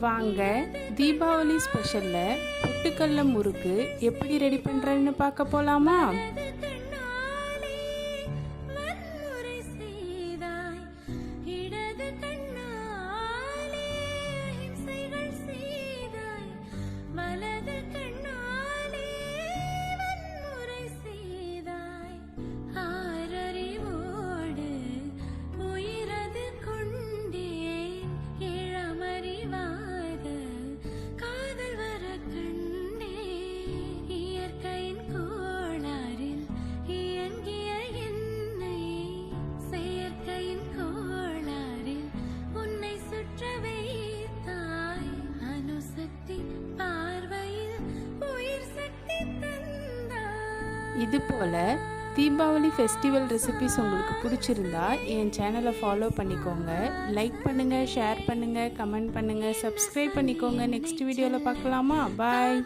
வாங்க தீபாவளி ஸ்பெஷலில் புட்டுக்கல்ல முறுக்கு எப்படி ரெடி பண்ணுறேன்னு பார்க்க போகலாமா இது போல் தீபாவளி ஃபெஸ்டிவல் ரெசிபிஸ் உங்களுக்கு பிடிச்சிருந்தா என் சேனலை ஃபாலோ பண்ணிக்கோங்க. லைக் பண்ணுங்கள் ஷேர் பண்ணுங்கள் கமெண்ட் பண்ணுங்கள் சப்ஸ்கிரைப் பண்ணிக்கோங்க. நெக்ஸ்ட் வீடியோவில் பார்க்கலாமா? பாய்